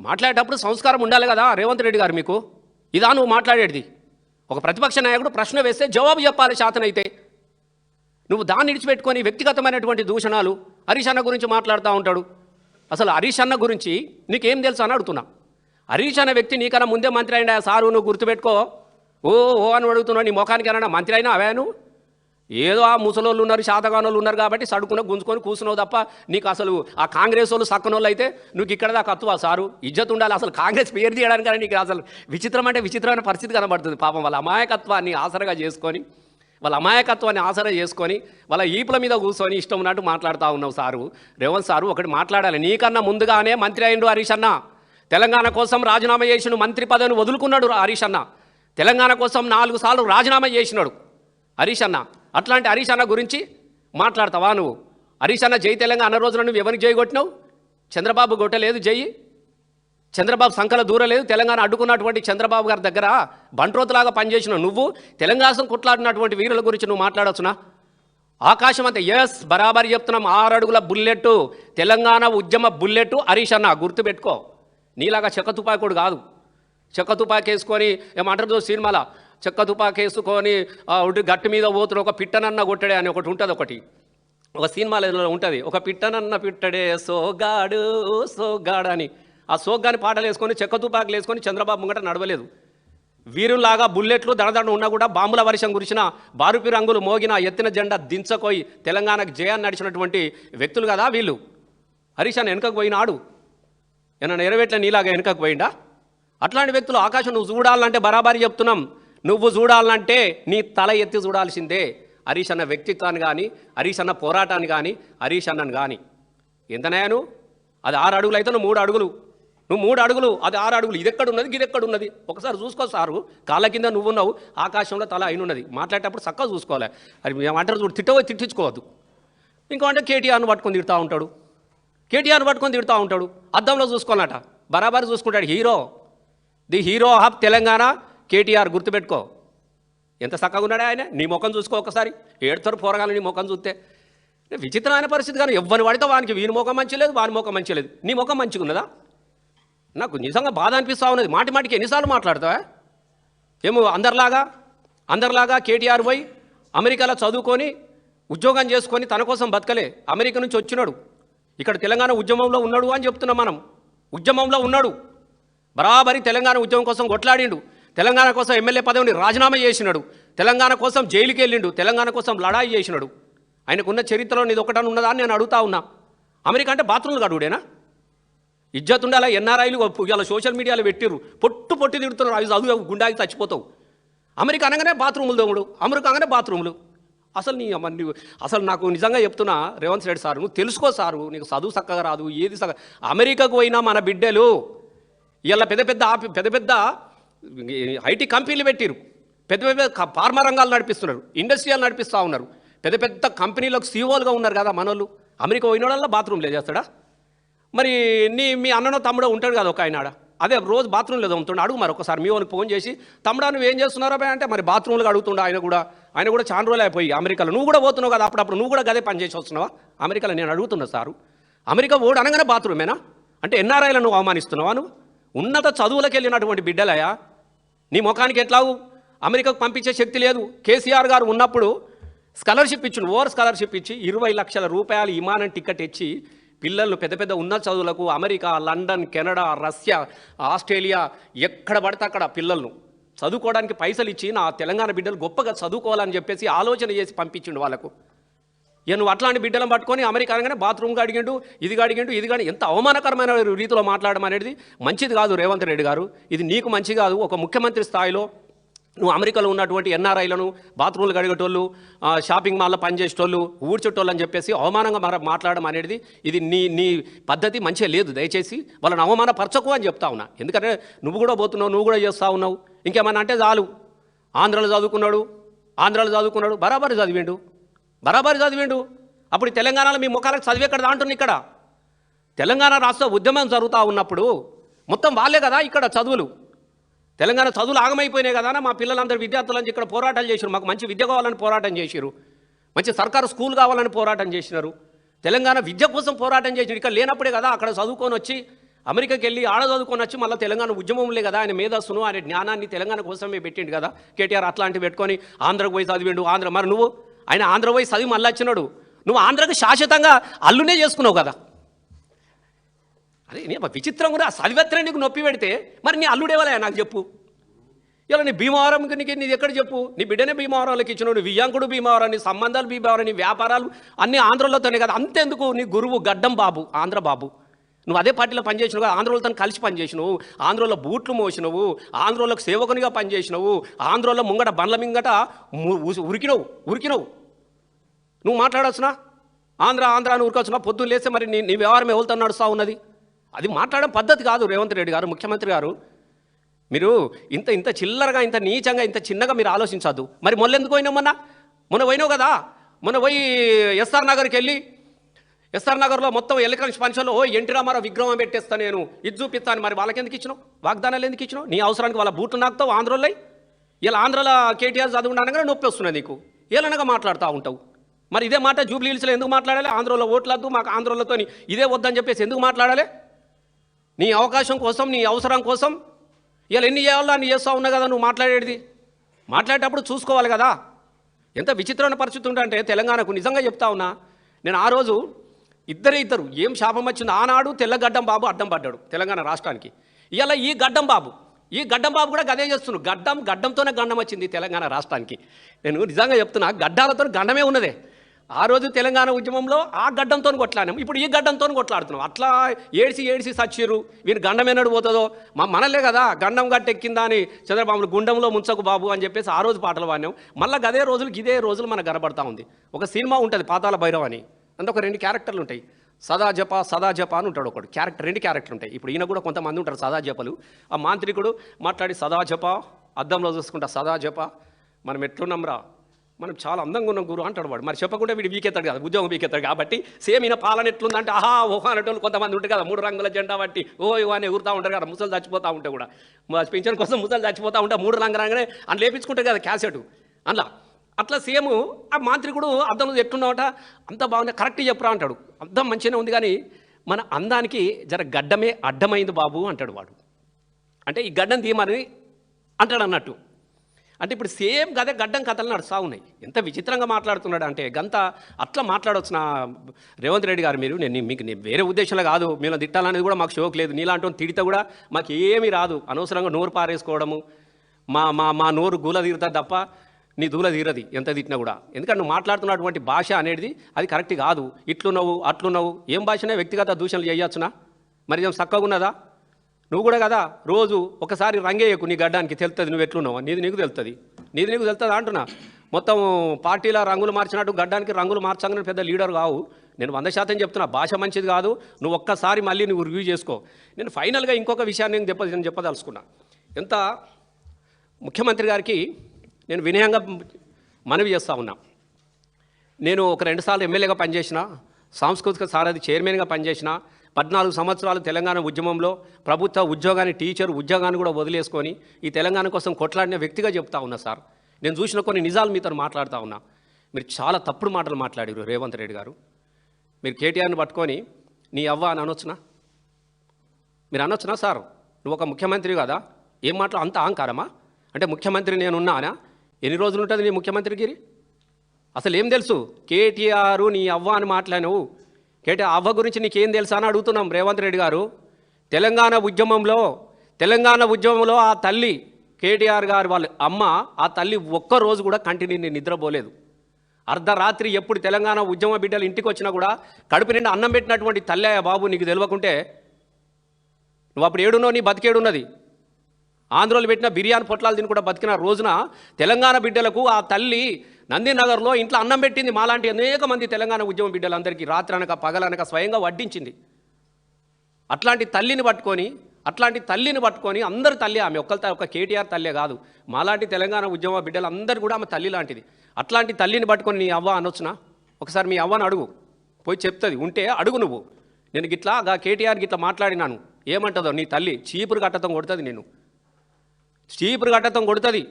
మాట్లాడేటప్పుడు సంస్కారం ఉండాలి కదా రేవంత్ రెడ్డి గారు మీకు. ఇదా నువ్వు మాట్లాడేది. ఒక ప్రతిపక్ష నాయకుడు ప్రశ్న వేస్తే జవాబు చెప్పాలి శాతనైతే నువ్వు దాన్ని విడిచిపెట్టుకొని వ్యక్తిగతమైనటువంటి దూషణాలు హరీష్ అన్న గురించి మాట్లాడుతూ ఉంటాడు. అసలు హరీష్ అన్న గురించి నీకేం తెలుసు అని అడుగుతున్నా. హరీష్ అన్న వ్యక్తి నీకన్నా ముందే మంత్రి అయినా సారు? నువ్వు గుర్తుపెట్టుకో. ఓ ఓ అని అడుగుతున్నావు నీ ముఖానికి అన్నా మంత్రి అయినా అవేను ఏదో ఆ ముసలోళ్ళు ఉన్నారు శాతగానోళ్ళు ఉన్నారు కాబట్టి సడుకున గుంజుకొని కూర్చున్నావు తప్ప నీకు అసలు ఆ కాంగ్రెస్ వాళ్ళు సక్కనోళ్ళు అయితే నువ్వు ఇక్కడ దాకా అత్తువా సారు? ఇజ్జత్ ఉండాలి అసలు కాంగ్రెస్ పేరు తీయడానికి నీకు అసలు విచిత్రం అంటే విచిత్రమైన పరిస్థితి కనబడుతుంది పాపం వాళ్ళ అమాయకత్వాన్ని ఆసరగా చేసుకొని వాళ్ళ అమాయకత్వాన్ని ఆసరా చేసుకొని వాళ్ళ ఈపుల మీద కూర్చొని ఇష్టం ఉన్నట్టు మాట్లాడుతూ ఉన్నావు సారు. రేవంత్ సారు ఒకటి మాట్లాడాలి నీకన్నా ముందుగానే మంత్రి అయిండు హరీష్ అన్న. తెలంగాణ కోసం రాజీనామా చేసిన మంత్రి పదవిని వదులుకున్నాడు హరీష్ అన్న. తెలంగాణ కోసం నాలుగు సార్లు రాజీనామా చేసినాడు. హరీష్ అన్న అట్లాంటి హరీష్ అన్న గురించి మాట్లాడతావా నువ్వు? హరీష్ అన్న జై తెలంగాణ అన్న రోజున నువ్వు ఎవరికి జై కొట్టినావు? చంద్రబాబు కొట్టలేదు జై. చంద్రబాబు సంఖల దూరలేదు. తెలంగాణ అడ్డుకున్నటువంటి చంద్రబాబు గారి దగ్గర బంట్రోతులాగా పనిచేసిన నువ్వు. తెలంగాణ కొట్లాడినటువంటి వీరుల గురించి నువ్వు మాట్లాడవచ్చునా ఆకాశం అంతా ఎస్ బరాబర్ చెప్తున్నాం. ఆరు అడుగుల బుల్లెట్ తెలంగాణ ఉద్యమ బుల్లెట్ హరీష్ అన్న గుర్తుపెట్టుకో. నీలాగా చెక్క తుపాకుడు కాదు. చెక్క తుపాకేసుకొని ఏమంటారు సినిమాల చెక్క తుపాకేసుకొని వేసుకొని ఆ, గట్టు మీద పోతుడు ఒక పిట్టనన్న కొట్టడే అని ఒకటి ఉంటుంది ఒకటి. ఒక సినిమాలో ఉంటుంది ఒక పిట్టనన్న పిట్టడే సోగాడు సోగాడు అని ఆ సోగ్గాని పాటలు వేసుకొని చెక్క తుపాకులు వేసుకొని చంద్రబాబు ముంగట నడవలేదు. వీరులాగా బుల్లెట్లు దడదడ ఉన్నా కూడా బాంబుల వర్షం గురిచిన బారుపి రంగులు మోగిన ఎత్తిన జెండా దించకోయి తెలంగాణకు జయాన్ని నడిచినటువంటి వ్యక్తులు కదా వీళ్ళు. హరీష్ అని వెనుకకు పోయినాడు. ఏమన్నా నెరవేట్ల నీలాగా వెనుకకు పోయిండా? అట్లాంటి వ్యక్తులు ఆకాశం నువ్వు చూడాలంటే బరాబరి చెప్తున్నాం. నువ్వు చూడాలంటే నీ తల ఎత్తి చూడాల్సిందే. హరీష్ అన్న వ్యక్తిత్వాన్ని కానీ హరీష్ అన్న పోరాటాన్ని కానీ హరీష్ అన్నను కానీ ఎంతనాయను అది ఆరు అడుగులు అయితే నువ్వు మూడు అడుగులు. నువ్వు మూడు అడుగులు అది ఆరు అడుగులు. ఇది ఎక్కడ ఉన్నది ఇది ఎక్కడ ఉన్నది ఒకసారి చూసుకో సారు. కాళ్ళ కింద నువ్వు ఉన్నావు ఆకాశంలో తల అయిన ఉన్నది. మాట్లాడేటప్పుడు చక్కగా చూసుకోవాలి. అది ఏమంటారు చూడు తిట్టవో తిట్టించుకోవద్దు. ఇంకో అంటే కేటీఆర్ను పట్టుకొని తిడుతూ ఉంటాడు. కేటీఆర్ను పట్టుకొని తిడుతూ ఉంటాడు. అద్దంలో చూసుకోవాలట. బరాబర్ చూసుకుంటాడు hero. The hero of Telangana KTR గుర్తుపెట్టుకో. ఎంత చక్కగా ఉన్నాడే ఆయన? నీ ముఖం చూసుకో ఒకసారి. ఏడుతారు పోరగాలు నీ ముఖం చూస్తే. విచిత్రమైన పరిస్థితి కానీ ఎవ్వని వాడితే వానికి వీని ముఖం మంచి లేదు వాని ముఖం మంచి లేదు. నీ ముఖం మంచిగా ఉన్నదా? నాకు నిజంగా బాధ అనిపిస్తూ ఉన్నది. మాటి మాటికి ఎన్నిసార్లు మాట్లాడతావా? ఏమో అందరిలాగా అందరిలాగా కేటీఆర్ పోయి అమెరికాలో చదువుకొని ఉద్యోగం చేసుకొని తన కోసం బతకలే. అమెరికా నుంచి వచ్చినాడు. ఇక్కడ తెలంగాణ ఉద్యమంలో ఉన్నాడు అని చెప్తున్నాం మనం. ఉద్యమంలో ఉన్నాడు. బరాబరి తెలంగాణ ఉద్యమం కోసం కొట్లాడిండు. తెలంగాణ కోసం ఎమ్మెల్యే పదవిని రాజీనామా చేసినాడు. తెలంగాణ కోసం జైలుకి వెళ్ళిండు. తెలంగాణ కోసం లడాయి చేసినాడు. ఆయనకున్న చరిత్రలో నీది ఒకటని ఉన్నదా అని నేను అడుగుతా ఉన్నా. అమెరికా అంటే బాత్రూమ్లు గడువుడేనా ఇజ్జత్ అలా ఎన్ఆర్ఐలు ఇలా సోషల్ మీడియాలో పెట్టిర్రు. పొట్టు పొట్టి తిడుతున్నారు. అవి చదువు గుండాకి చచ్చిపోతావు. అమెరికా అనగానే బాత్రూములు దోముడు అమెరికా అనగానే బాత్రూములు. అసలు నీ అమ్మ అసలు నాకు నిజంగా చెప్తున్నా రేవంత్ రెడ్డి సార్ నువ్వు తెలుసుకో సారు. నీకు చదువు చక్కగా రాదు ఏది చక్క అమెరికాకు పోయినా మన బిడ్డలు ఇలా పెద్ద పెద్ద పెద్ద పెద్ద ఐటీ కంపెనీలు పెట్టిరు పెద్ద పెద్ద ఫార్మా రంగాలు నడిపిస్తున్నారు. ఇండస్ట్రియల్ నడిపిస్తూ ఉన్నారు. పెద్ద పెద్ద కంపెనీలకు సీఓలుగా ఉన్నారు కదా మనోళ్ళు. అమెరికా పోయినోళ్ళల్లో బాత్రూమ్లో చేస్తాడా? మరి నీ మీ అన్ననో తమ్ముడో ఉంటాడు కదా ఒక ఆయన అదే రోజు బాత్రూంలో తోముతుండే అడుగు మరి ఒకసారి మీ వాళ్ళకి ఫోన్ చేసి తమ్ముడా నువ్వు ఏం చేస్తున్నారా అంటే మరి బాత్రూంలో అడుగుతుండే ఆయన కూడా. ఆయన కూడా చాలా రోజులు అయిపోయి అమెరికాలో. నువ్వు కూడా పోతున్నావు కదా అప్పుడప్పుడు. నువ్వు కూడా గదే పని చేసి వస్తున్నావా? అమెరికాలో నేను అడుగుతున్నా సారు. అమెరికా ఓడు అనగానే బాత్రూమేనా? అంటే ఎన్ఆర్ఐలను నువ్వు అవమానిస్తున్నావా నువ్వు? ఉన్నత చదువులకు వెళ్ళినటువంటి బిడ్డలయా నీ ముఖానికి ఎట్లావు? అమెరికాకు పంపించే శక్తి లేదు. కేసీఆర్ గారు ఉన్నప్పుడు స్కాలర్షిప్ ఇచ్చిండు ఓవర్ స్కాలర్షిప్ ఇచ్చి ఇరవై లక్షల రూపాయలు విమానం టికెట్ ఇచ్చి పిల్లలను పెద్ద పెద్ద ఉన్నత చదువులకు America London Canada Russia Australia ఎక్కడ పడితే అక్కడ పిల్లలను చదువుకోవడానికి పైసలు ఇచ్చి నా తెలంగాణ బిడ్డలు గొప్పగా చదువుకోవాలని చెప్పేసి ఆలోచన చేసి పంపించిండు వాళ్ళకు. ఇక నువ్వు అట్లాంటి బిడ్డలను పట్టుకొని అమెరికా అనగానే బాత్రూమ్గా అడిగిండు ఇది అడిగిండు ఇది కానీ ఎంత అవమానకరమైన రీతిలో మాట్లాడడం అనేది మంచిది కాదు రేవంత్ రెడ్డి గారు. ఇది నీకు మంచి కాదు ఒక ముఖ్యమంత్రి స్థాయిలో నువ్వు అమెరికాలో ఉన్నటువంటి ఎన్ఆర్ఐలను బాత్రూమ్లు కడిగేటోళ్ళు షాపింగ్ మాల్లో పనిచేసేటోళ్ళు ఊడ్చేటోళ్ళు అని చెప్పేసి అవమానంగా మరి మాట్లాడడం అనేది ఇది నీ నీ పద్ధతి మంచిగా లేదు. దయచేసి వాళ్ళని అవమానపరచకు అని చెప్తా ఉన్నా. ఎందుకంటే నువ్వు కూడా పోతున్నావు నువ్వు కూడా చేస్తూ ఉన్నావు. ఇంకేమన్నా అంటే చాలు. ఆంధ్రలో చదువుకున్నాడు ఆంధ్రాలో చదువుకున్నాడు బరాబర్ చదివిండు. బరాబరి చదివిండు. అప్పుడు తెలంగాణలో మీ ముఖాలకు చదివేక్కడ ఎక్కడ ఇక్కడ? తెలంగాణ రాష్ట్ర ఉద్యమం జరుగుతూ ఉన్నప్పుడు మొత్తం వాళ్ళే కదా ఇక్కడ చదువులు. తెలంగాణ చదువులు ఆగమైపోయినాయి కదా మా పిల్లలందరూ విద్యార్థులని ఇక్కడ పోరాటాలు చేశారు మాకు మంచి విద్య కావాలని పోరాటం చేశారు మంచి సర్కారు స్కూల్ కావాలని పోరాటం చేసినారు. తెలంగాణ విద్య కోసం పోరాటం చేసినారు ఇక్కడ లేనప్పుడే కదా అక్కడ చదువుకొని వచ్చి అమెరికాకి వెళ్ళి ఆడ చదువుకొని వచ్చి మళ్ళీ తెలంగాణ ఉద్యమంలే కదా ఆయన మేధస్సును ఆయన జ్ఞానాన్ని తెలంగాణ కోసమే పెట్టిండు కదా. కేటీఆర్ అట్లాంటివి పెట్టుకొని ఆంధ్రకు పోయి చదివిండు. ఆంధ్ర మరి నువ్వు? ఆయన ఆంధ్ర పోయి చదివి మళ్ళీ వచ్చినాడు. నువ్వు ఆంధ్రకు శాశ్వతంగా అల్లునే చేసుకున్నావు కదా. అదే నీ విచిత్రం కూడా. చదివేత్తనే నీకు నొప్పి పెడితే మరి నీ అల్లుడేవాలయా నాకు చెప్పు. ఇలా నీ భీమవరంకి నీకు నీది ఎక్కడ చెప్పు? నీ బిడ్డనే భీమవరంలోకి ఇచ్చినావు నీ వియ్యాంకుడు భీమవరం నీ సంబంధాలు భీమవరం నీ వ్యాపారాలు అన్నీ ఆంధ్రలోతోనే కదా. అంతెందుకు? నీ గురువు గడ్డం బాబు ఆంధ్ర బాబు. నువ్వు అదే పార్టీలో పనిచేసినావు కదా ఆంధ్రోలతో కలిసి పనిచేసినావు. ఆంధ్రలో బూట్లు మోసినవు ఆంధ్రోలకు సేవకునిగా పనిచేసినావు ఆంధ్రలో ముంగట బండ్ల మింగట ఉరికినవు ఉరికినవు. నువ్వు మాట్లాడొచ్చునా ఆంధ్ర ఆంధ్ర అని ఊరుకొచ్చునా పొద్దున్న లేస్తే మరి నీ నీ వ్యవహారం ఎవరితో నడుస్తూ ఉన్నది? అది మాట్లాడడం పద్ధతి కాదు రేవంత్ రెడ్డి గారు ముఖ్యమంత్రి గారు. మీరు ఇంత ఇంత చిల్లరగా ఇంత నీచంగా ఇంత చిన్నగా మీరు ఆలోచించద్దు. మరి మొల్లెందుకు ఎందుకు పోయినావు మొన్న? మొన్న పోయినావు కదా? మొన్న పోయి ఎస్ఆర్ నగర్కి వెళ్ళి ఎస్ఆర్ నగర్లో మొత్తం ఎలక్ట్రానిక్స్ ఫంక్షన్లో ఓ ఎన్టీ రామారావు విగ్రహం పెట్టేస్తా నేను. ఇది చూపిస్తాను. మరి వాళ్ళకి ఎందుకు ఇచ్చినావు? వాగ్దానాలు ఎందుకు ఇచ్చినావు? నీ అవసరానికి వాళ్ళ బూట్లు నాకుతావు ఆంధ్రలో ఇలా ఆంధ్రలో కేటీఆర్ చదువుకుంటానగానే నొప్పి వస్తున్నాయి నీకు. ఏలనగా మాట్లాడుతూ ఉంటావు. మరి ఇదే మాట జూబ్లీ హిల్స్లో ఎందుకు మాట్లాడాలి? ఆంధ్రలో ఓట్లద్దు మాకు ఆంధ్రలతో ఇదే వద్దని చెప్పేసి ఎందుకు మాట్లాడాలి? నీ అవకాశం కోసం నీ అవసరం కోసం ఇవాళ ఎన్ని చేయాలో అన్ని చేస్తూ ఉన్నా కదా నువ్వు మాట్లాడేది మాట్లాడేటప్పుడు చూసుకోవాలి కదా. ఎంత విచిత్రమైన పరిస్థితి ఉంటే తెలంగాణకు నిజంగా చెప్తా ఉన్నా నేను ఆ రోజు ఇద్దరే ఇద్దరు ఏం శాపం వచ్చింది ఆనాడు తెల్లగడ్డం బాబు అడ్డం పడ్డాడు తెలంగాణ రాష్ట్రానికి. ఇవాళ ఈ గడ్డం బాబు ఈ గడ్డం బాబు కూడా గదే చేస్తున్నాడు. గడ్డం గడ్డంతోనే గండం వచ్చింది తెలంగాణ రాష్ట్రానికి. నేను నిజంగా చెప్తున్నా గడ్డాలతో గండమే ఉన్నదే. ఆ రోజు తెలంగాణ ఉద్యమంలో ఆ గడ్డంతో కొట్లాడాం ఇప్పుడు ఈ గడ్డంతో కొట్లాడుతున్నాం. అట్లా ఏడిసి ఏడిసి సచ్చిరు వీరు గండం ఎన్నడు పోతుందో? మా మనలే కదా. గండం గట్టెక్కిందా అని చంద్రబాబు గుండంలో ముంచకు బాబు అని చెప్పేసి ఆ రోజు పాటలు పాడినాం. మళ్ళీ గదే రోజులు ఇదే రోజులు మనకు కనబడతా ఉంది. ఒక సినిమా ఉంటుంది పాతాల భైరవ్ అని. అంటే ఒక రెండు క్యారెక్టర్లు ఉంటాయి. సదా జప సదా జప అని ఉంటాడు ఒకడు. క్యారెక్టర్ రెండు క్యారెక్టర్లు ఉంటాయి. ఇప్పుడు ఈయన కూడా కొంతమంది ఉంటారు సదా జపలు. ఆ మాంత్రికుడు మాట్లాడి సదా జప అద్దంలో చూసుకుంటా సదా జప. మనం ఎట్లున్నాంరా? మనం చాలా అందంగా ఉన్నాం గురువు అంటాడు వాడు. మరి చెప్పకుండా వీడు వీకెత్తాడు కదా ఉద్యోగం వీకెత్తాడు కాబట్టి సేమ్ ఈయన పాలన ఎట్లుందంటే ఆహా ఓహో అనేటోళ్ళు కొంతమంది ఉంటారు కదా మూడు రంగుల జెండా బట్టి ఓ ఇవో అని ఊరుతూ ఉంటారు కదా ముసలు చచ్చిపోతూ ఉంటే కూడా. మా పింఛన్ కోసం ముసలు చచ్చిపోతూ ఉంటే మూడు రంగు రంగనే అని లేపించుకుంటారు కదా క్యాసెట్. అందులో అట్లా సేమ్ ఆ మాంత్రికుడు అర్థం ఎట్టున్నావట అంత బాగుంది కరెక్ట్ చెప్పురా అంటాడు. అర్థం మంచిగానే ఉంది కానీ మన అందానికి జర గడ్డమే అడ్డమైంది బాబు అంటాడు వాడు. అంటే ఈ గడ్డం తీయమని అంటాడు అన్నట్టు. అంటే ఇప్పుడు సేమ్ కథ గడ్డం కథలు నడుస్తూ ఉన్నాయి. ఎంత విచిత్రంగా మాట్లాడుతున్నాడు అంటే గంత అట్లా మాట్లాడవచ్చు నా రేవంత్ రెడ్డి గారు మీరు నేను మీకు నేను వేరే ఉద్దేశంలో కాదు మేము తిట్టాలనేది కూడా మాకు షోక్ లేదు నీలాంటి తిడితే కూడా మాకు ఏమీ రాదు. అనవసరంగా నోరు పారేసుకోవడము మా మా మా నోరు గూల తీరుతా తప్ప నీ దూల తీరది ఎంత తిట్టినా కూడా. ఎందుకంటే నువ్వు మాట్లాడుతున్నటువంటి భాష అనేది అది కరెక్ట్ కాదు. ఇట్లున్నావు అట్లున్నావు ఏం భాషనే వ్యక్తిగత దూషణలు చేయొచ్చునా? మరి ఏం చక్కగా ఉన్నదా? నువ్వు కూడా కదా రోజు ఒకసారి రంగేయకు నీ గడ్డానికి తెలుస్తుంది నువ్వు ఎట్లున్నావు. నీది నీకు తెలుస్తుంది నీది నీకు తెలుస్తుంది అంటున్నా. మొత్తం పార్టీల రంగులు మార్చినట్టు గడ్డానికి రంగులు మార్చగానే పెద్ద లీడర్ కావు. నేను వంద శాతం చెప్తున్నా భాష మంచిది కాదు. నువ్వు ఒక్కసారి మళ్ళీ నువ్వు రివ్యూ చేసుకో. నేను ఫైనల్గా ఇంకొక విషయాన్ని నేను చెప్ప నేను చెప్పదలుచుకున్నా. ఎంత ముఖ్యమంత్రి గారికి నేను వినయంగా మనవి చేస్తా ఉన్నా. నేను ఒక రెండుసార్లు ఎమ్మెల్యేగా పనిచేసిన సాంస్కృతిక సారథి చైర్మన్గా పనిచేసిన పద్నాలుగు సంవత్సరాలు తెలంగాణ ఉద్యమంలో ప్రభుత్వ ఉద్యోగాన్ని టీచర్ ఉద్యోగాన్ని కూడా వదిలేసుకొని ఈ తెలంగాణ కోసం కొట్లాడిన వ్యక్తిగా చెప్తా ఉన్నా సార్. నేను చూసిన కొన్ని నిజాలు మీతో మాట్లాడుతూ ఉన్నా. మీరు చాలా తప్పుడు మాటలు మాట్లాడారు రేవంత్ రెడ్డి గారు. మీరు కేటీఆర్ని పట్టుకొని నీ అవ్వ అని అనొచ్చునా? మీరు అనొచ్చునా సార్? నువ్వు ఒక ముఖ్యమంత్రి కదా. ఏం మాటలు? అంత అహంకారమా? అంటే ముఖ్యమంత్రి నేనున్నానా ఎన్ని రోజులు ఉంటుంది నీ ముఖ్యమంత్రిగిరి అసలు ఏం తెలుసు? కేటీఆర్ నీ అవ్వ అని మాట్లాడినవు. కేటీఆర్ అవ్వ గురించి నీకేం తెలుసా అని అడుగుతున్నాం రేవంత్ రెడ్డి గారు. తెలంగాణ ఉద్యమంలో తెలంగాణ ఉద్యమంలో ఆ తల్లి కేటీఆర్ గారు వాళ్ళ అమ్మ ఆ తల్లి ఒక్క రోజు కూడా కంటిన్యూ నిద్రపోలేదు. అర్ధరాత్రి ఎప్పుడు తెలంగాణ ఉద్యమ బిడ్డలు ఇంటికి వచ్చినా కూడా కడుపు నిండా అన్నం పెట్టినటువంటి తల్లి బాబు నీకు తెలియకుంటే నువ్వు అప్పుడు ఏడునో నీ బతికేడున్నది? ఆంధ్రోలు పెట్టిన బిర్యానీ పొట్లాలు తిని కూడా బతికిన రోజున తెలంగాణ బిడ్డలకు ఆ తల్లి నందినగర్లో ఇంట్లో అన్నం పెట్టింది. మాలాంటి అనేక మంది తెలంగాణ ఉద్యమ బిడ్డలందరికీ రాత్రనక పగలనక స్వయంగా వడ్డించింది. అట్లాంటి తల్లిని పట్టుకొని అట్లాంటి తల్లిని పట్టుకొని అందరు తల్లి ఆమె ఒక్కరి ఒక కేటీఆర్ తల్లే కాదు. మాలాంటి తెలంగాణ ఉద్యమ బిడ్డలు అందరు కూడా ఆమె తల్లి లాంటిది. అట్లాంటి తల్లిని పట్టుకొని నీ అవ్వ అనొచ్చునా? ఒకసారి మీ అవ్వను అడుగు. పోయి చెప్తుంది. ఉంటే అడుగు నువ్వు. నేను గిట్లా కేటీఆర్ గిట్లా మాట్లాడినాను. ఏమంటుందో నీ తల్లి చీపురు కట్టతం కొడుతుంది నేను చీపురు కట్టతం కొడుతుంది.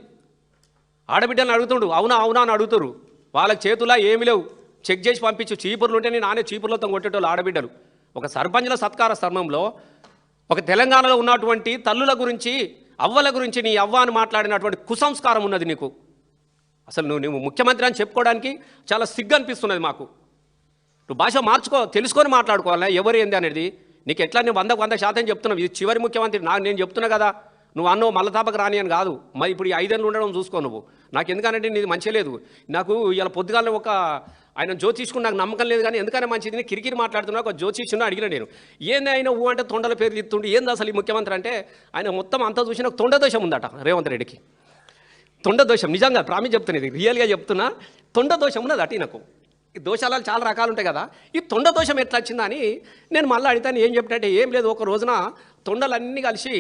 ఆడబిడ్డని అడుగుతుండు అవునా అవునా అని అడుగుతారు వాళ్ళకి చేతులా ఏమి లేవు. చెక్ చేసి పంపించు చీపుర్లు ఉంటే నేను నానే చీపుర్లతో కొట్టేటోళ్ళు ఆడబిడ్డలు. ఒక సర్పంచుల సత్కార స్థర్మంలో ఒక తెలంగాణలో ఉన్నటువంటి తల్లుల గురించి అవ్వల గురించి నీ అవ్వ అని మాట్లాడినటువంటి కుసంస్కారం ఉన్నది నీకు. అసలు నువ్వు నువ్వు ముఖ్యమంత్రి అని చెప్పుకోవడానికి చాలా సిగ్గు అనిపిస్తున్నది మాకు. నువ్వు భాష మార్చుకో తెలుసుకొని మాట్లాడుకోవాలి ఎవరు ఏంది అనేది నీకు ఎట్లా నేను వందకు వంద శాతం చెప్తున్నావు. ఇది చివరి ముఖ్యమంత్రి నాకు నేను చెప్తున్నా కదా. నువ్వు అన్నో మల్లతాపకు రాని అని కాదు. మరి ఇప్పుడు ఈ ఐదేళ్ళు ఉండడం చూసుకో నువ్వు. నాకు ఎందుకనంటే నీది మంచి లేదు. నాకు ఇలా పొద్దుగాల ఒక ఆయన జ్యోతిష్కుడు నాకు నమ్మకం లేదు కానీ ఎందుకనే మంచిది? నేను కిరికిరి మాట్లాడుతున్నా ఒక జ్యోతిష్యుని అడిగిన నేను. ఏంది ఆయన ఊ అంటే తొండల పేరు తిత్తుండి? ఏంది అసలు ఈ ముఖ్యమంత్రి అంటే? ఆయన మొత్తం అంతా చూసిన తొండ దోషం ఉందట రేవంత్ రెడ్డికి. తొండ దోషం. నిజంగా ప్రామి చెప్తున్నా ఇది. రియల్గా చెప్తున్నా తొండ దోషం ఉన్నది అటు నాకు ఈ దోషాలు చాలా రకాలు ఉంటాయి కదా. ఈ తొండ దోషం ఎట్లా వచ్చిందని నేను మళ్ళీ అడిగితాను ఏం చెప్పినట్టే ఏం లేదు. ఒక రోజున తొండలన్నీ కలిసి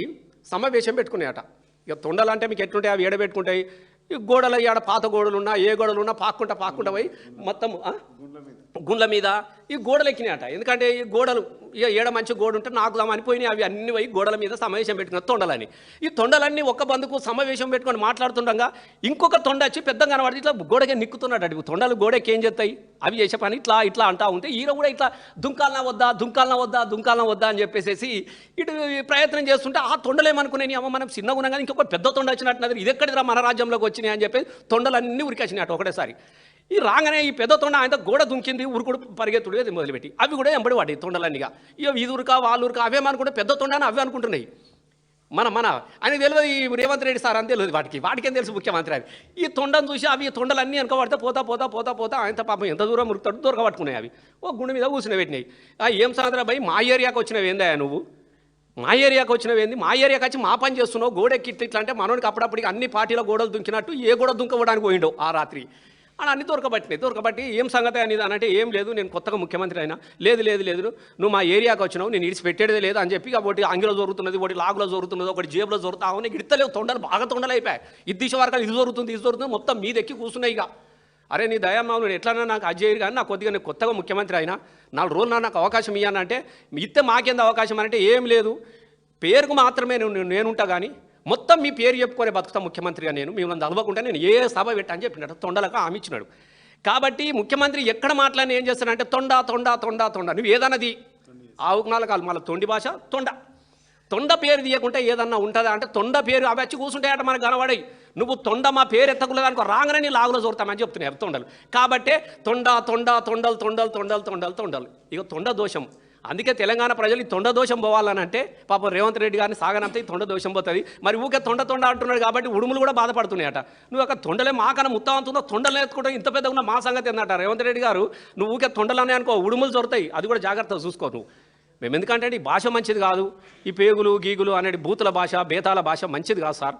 సమావేశం పెట్టుకున్నాయట. ఇక తొండలంటే మీకు ఎట్లుంటాయి? అవి ఏడబెట్టుకుంటాయి. ఈ గోడలు ఆడ పాత గోడలు ఉన్నా ఏ గోడలు ఉన్నా పాక్కుంటా పాక్కుంటా పోయి మొత్తం గుండ్ల మీద ఈ గోడలు ఎక్కినాయట. ఎందుకంటే ఈ గోడలు ఇక ఏడ మంచి గోడ ఉంటే నాకు అనిపోయినాయి. అవి అన్ని పోయి గోడల మీద సమావేశం పెట్టుకున్న తొండలని. ఈ తొండలన్నీ ఒక్క బందుకు సమావేశం పెట్టుకొని మాట్లాడుతుండగా ఇంకొక తొండ వచ్చి పెద్ద కనబడి ఇట్లా గోడకే నిక్కుతున్నాడు అటు తొండలు గోడకి ఏం చేస్తాయి? అవి చేసే పని ఇట్లా ఇట్లా అంటా ఉంటే ఈయన కూడా ఇట్లా దుంకాలన వద్దా దుంకాలన వద్దా దుంకాలన వద్దా అని చెప్పేసి ఇటు ప్రయత్నం చేస్తుంటే ఆ తొండలేమనుకునే అమ్మ మనం చిన్నగా ఉన్నాం కానీ ఇంకొక పెద్ద తొండ వచ్చినట్టున్నది ఇది ఎక్కడిదిరా మన రాజ్యంలోకి వచ్చినాయి అని చెప్పి తొండలన్నీ ఉరికొచ్చినాయి అటు ఒకటేసారి. ఈ రాగానే ఈ పెద్ద తొండ ఆయన గోడ దుంకింది ఉరుకుడు పరిగెత్తుడు అది మొదలుపెట్టి. అవి కూడా ఎంబడి వాడి తొండలన్నీగా. ఇక ఇది ఉరుక వాళ్ళు ఉరుకా అవేమనుకుంటే పెద్ద తొండ అని అవే అనుకుంటున్నాయి. మన మన ఆయన తెలియదు ఈ రేవంత్ రెడ్డి సార్ అని తెలియదు వాటికి. వాటికేం తెలుసు ముఖ్యమంత్రి అని. ఈ తొండను చూసి అవి ఈ తొండలన్నీ అనుకోబడితే పోతా పోతా పోతా పోతా ఆయనతో పాపం ఎంత దూరం మురుకుతాడు దూరక పట్టుకున్నాయి అవి. ఓ గుండె మీద కూర్చుని పెట్టినాయి. ఆ ఏం సాయంత్రం భయ్? మా ఏరియాకి వచ్చినవి ఏందా నువ్వు? మా ఏరియాకి వచ్చినవి ఏంది? మా ఏరియాకి వచ్చి మా పని చేస్తున్నావు గోడెక్కి ఇట్లా అంటే మనోడికి అప్పుడప్పటికి అన్ని పార్టీల గోడలు దుంకినట్టు ఏ గోడ దుంకవడానికి పోయిండో ఆ రాత్రి. అలా అన్ని దొరకబట్టినాయి. దొరకబట్టి ఏం సంగతి అనేది అని అంటే ఏం లేదు నేను కొత్తగా ముఖ్యమంత్రి అయినా. లేదు లేదు లేదు. నువ్వు మా ఏరియాకి వచ్చినావు నేను ఇడిచి పెట్టేదే లేదు అని చెప్పి ఒకటి అంగిలో జరుగుతున్నది ఒకటి లాగులో జరుగుతున్నది ఒకటి జేబులో జరుగుతా ఉన్నాయి. ఇడతలేవు తొండలు బాగా తొండలు అయిపోయాయి. ఇది దిశ వరకు ఇది జరుగుతుంది ఇది జరుగుతుంది మొత్తం మీ దెక్కి కూర్చున్నాయి ఇక. అరే నీ దయామావు నేను ఎట్లన్నా నాకు అజయ్ కానీ నాకు కొద్దిగా నేను కొత్తగా ముఖ్యమంత్రి అయినా నాలుగు రోజులు నాకు అవకాశం ఇవ్వనంటే ఇస్తే మాకేంది అవకాశం అంటే ఏం లేదు. పేరుకు మాత్రమే నేను నేనుంటా కానీ మొత్తం మీ పేరు చెప్పుకొని బతుకుతా ముఖ్యమంత్రిగా నేను. మిమ్మల్ని చదవకుండా నేను ఏ సభ పెట్టా అని చెప్పినట్టు తొండలకు హామీ ఇచ్చినాడు. కాబట్టి ముఖ్యమంత్రి ఎక్కడ మాట్లాడిన ఏం చేస్తానంటే తొండ తొండ తొండ తొండ. నువ్వు ఏదన్నది? ఆవుకు కాదు మళ్ళీ తొండి భాష తొండ. తొండ పేరు తీయకుంటే ఏదన్నా ఉంటుందా అంటే తొండ పేరు అవి వచ్చి కూర్చుంటాయట మనకు కనబడాయి నువ్వు తొండ మా పేరు ఎత్తకులేదానికి రాగానే నీ లాగులో చూడతామని చెప్తున్నాయి తొండలు. కాబట్టే తొండ తొండ తొండలు తొండలు తొండలు తొండలు తొండలు. ఇక తొండ దోషం. అందుకే తెలంగాణ ప్రజలు ఈ తొండ దోషం పోవాలని అంటే పాపం రేవంత్ రెడ్డి గారిని సాగనంతే ఈ తొండ దోషం పోతుంది. మరి ఊకే తొండ తొండ అంటున్నాడు కాబట్టి ఉడుములు కూడా బాధపడుతున్నాయట. నువ్వు ఒక తొండలే మాకన్నా ముత్తావంతుందో తొండలు ఎత్తుకుంటే ఇంత పెద్దగా ఉన్న మా సంగతి ఏందట రేవంత్ రెడ్డి గారు? నువ్వు ఊకే తొండలనే అనుకో ఉడుములు దొరుకుతాయి అది కూడా జాగ్రత్తగా చూసుకో నువ్వు. మేము ఎందుకంటే ఈ భాష మంచిది కాదు. ఈ పేగులు గీగులు అనేది బూతుల భాష బేతాల భాష మంచిది కాదు సార్.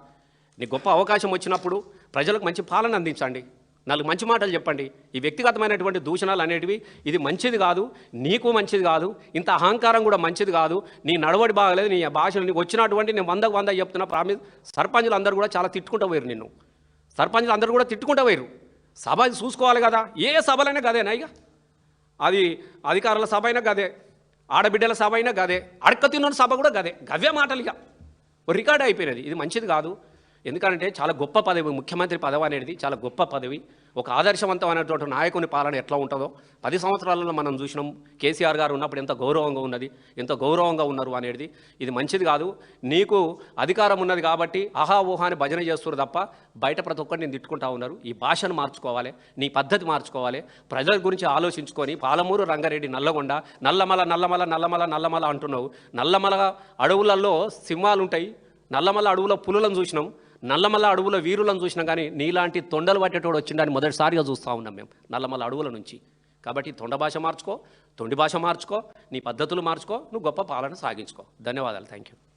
నీకు గొప్ప అవకాశం వచ్చినప్పుడు ప్రజలకు మంచి పాలన అందించండి. నాలుగు మంచి మాటలు చెప్పండి. ఈ వ్యక్తిగతమైనటువంటి దూషణలు అనేటివి ఇది మంచిది కాదు నీకు మంచిది కాదు ఇంత అహంకారం కూడా మంచిది కాదు నీ నడవడి బాగలేదు నీ భాషలు నీకు వచ్చినటువంటి నేను వందకు వంద చెప్తున్నా ప్రామిస్ సర్పంచులు అందరూ కూడా చాలా తిట్టుకుంటూ పోయారు నిన్ను. సర్పంచులు అందరూ కూడా తిట్టుకుంటూ పోయారు సభ చూసుకోవాలి కదా ఏ సభలైనా గదేనా ఇక అది అధికారుల సభ అయినా గదే ఆడబిడ్డల సభ అయినా గదే అడక తిన్న సభ కూడా గదే గవ్య మాటలు ఇక ఓ రికార్డ్ అయిపోయినది ఇది మంచిది కాదు. ఎందుకంటే చాలా గొప్ప పదవి ముఖ్యమంత్రి పదవి అనేది చాలా గొప్ప పదవి. ఒక ఆదర్శవంతమైనటువంటి నాయకుని పాలన ఎట్లా ఉంటుందో పది సంవత్సరాలలో మనం చూసినాం. కేసీఆర్ గారు ఉన్నప్పుడు ఎంత గౌరవంగా ఉన్నది ఎంత గౌరవంగా ఉన్నారు అనేది. ఇది మంచిది కాదు. నీకు అధికారం ఉన్నది కాబట్టి ఆహా ఊహా భజన చేస్తున్నారు తప్ప బయట ప్రతి ఒక్కరిని నేను తిట్టుకుంటా ఉన్నారు. ఈ భాషను మార్చుకోవాలి నీ పద్ధతి మార్చుకోవాలి. ప్రజల గురించి ఆలోచించుకొని పాలమూరు రంగారెడ్డి నల్లగొండ నల్లమల నల్లమల నల్లమల నల్లమల అంటున్నావు. నల్లమల అడవులలో సింహాలు ఉంటాయి నల్లమల అడవుల పులులను చూసినాం. నల్లమల్ల అడవుల వీరులను చూసినా కానీ నీలాంటి తొండలు పట్టేటోడు వచ్చిండని మొదటిసారిగా చూస్తూ ఉన్నాం మేము. నల్లమల్ల అడవుల నుంచి. కాబట్టి తొండ భాష మార్చుకో తొండి భాష మార్చుకో నీ పద్ధతులు మార్చుకో నువ్వు గొప్ప పాలన సాగించుకో. ధన్యవాదాలు. Thank you